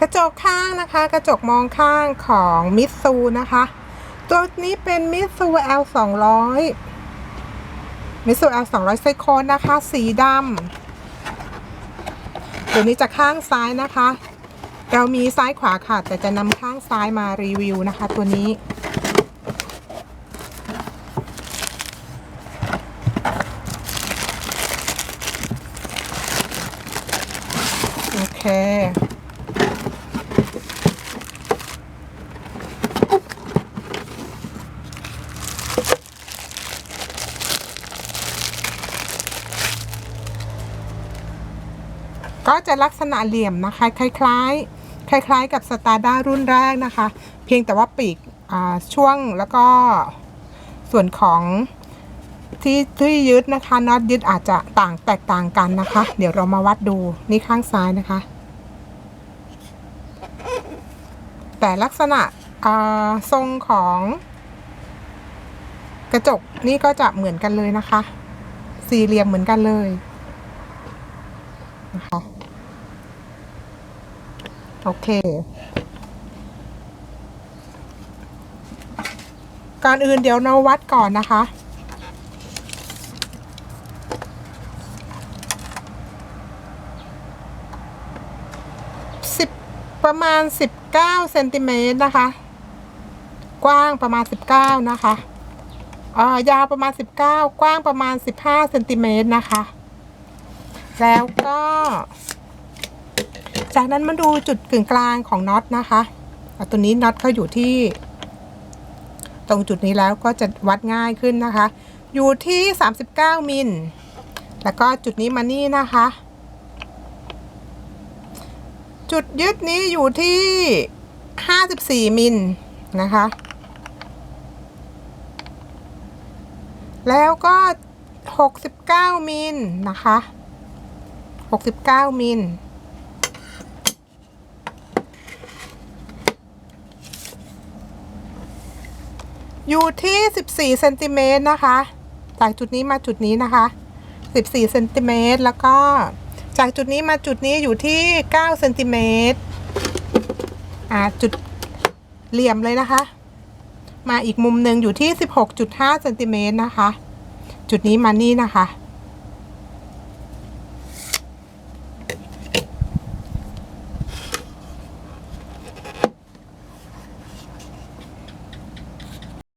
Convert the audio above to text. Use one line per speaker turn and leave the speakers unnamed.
กระจกข้างนะคะ กระจกมองข้างของมิตซูนะคะ ตัวนี้เป็นมิตซู L 2 0 0มิตซู L 2 0 0ไซโคนนะคะ สีดำตัวนี้จะข้างซ้ายนะคะ เรามีซ้ายขวาค่ะ แต่จะนำข้างซ้ายมารีวิวนะคะ ตัวนี้โอเค ก็จะลักษณะเหลี่ยมนะคะคล้ายๆ คล้ายๆ กับสตาร์ด้ารุ่นแรกนะคะ เพียงแต่ว่าปีกช่วงแล้วก็ส่วนของที่ที่ยึดนะคะน็อตยึดอาจจะต่างแตกต่างกันนะคะ เดี๋ยวเรามาวัดดูนี่ข้างซ้ายนะคะ แต่ลักษณะทรงของกระจกนี่ก็จะเหมือนกันเลยนะคะ สี่เหลี่ยมเหมือนกันเลยนะคะ โอเค ก่อนอื่นเดี๋ยวเราวัดก่อนนะคะ สิบประมาณสิบเก้าเซนติเมตรนะคะ กว้างประมาณสิบเก้านะคะอ่ายาวประมาณสิบเก้ากว้างประมาณสิบห้าเซนติเมตรนะคะ แล้วก็ จากนั้นมาดูจุดกึ่งกลางของน็อตนะคะตัวนี้น็อตเขาอยู่ที่ ตรงจุดนี้แล้วก็จะวัดง่ายขึ้นนะคะ อยู่ที่ 39 มิล แล้วก็จุดนี้มานี่นะคะ จุดยึดนี้อยู่ที่ 54 มิลนะคะ แล้วก็ 69 มิลนะคะ 69 มิล อยู่ที่ 14เซนติเมตรนะคะ จากจุดนี้มาจุดนี้นะคะ 14เซนติเมตรแล้วก็จากจุดนี้มาจุดนี้อยู่ที่9เซนติเมตรอ่าจุดเหลี่ยมเลยนะคะ มาอีกมุมหนึ่งอยู่ที่ 16.5เซนติเมตรนะคะ จุดนี้มานี่นะคะ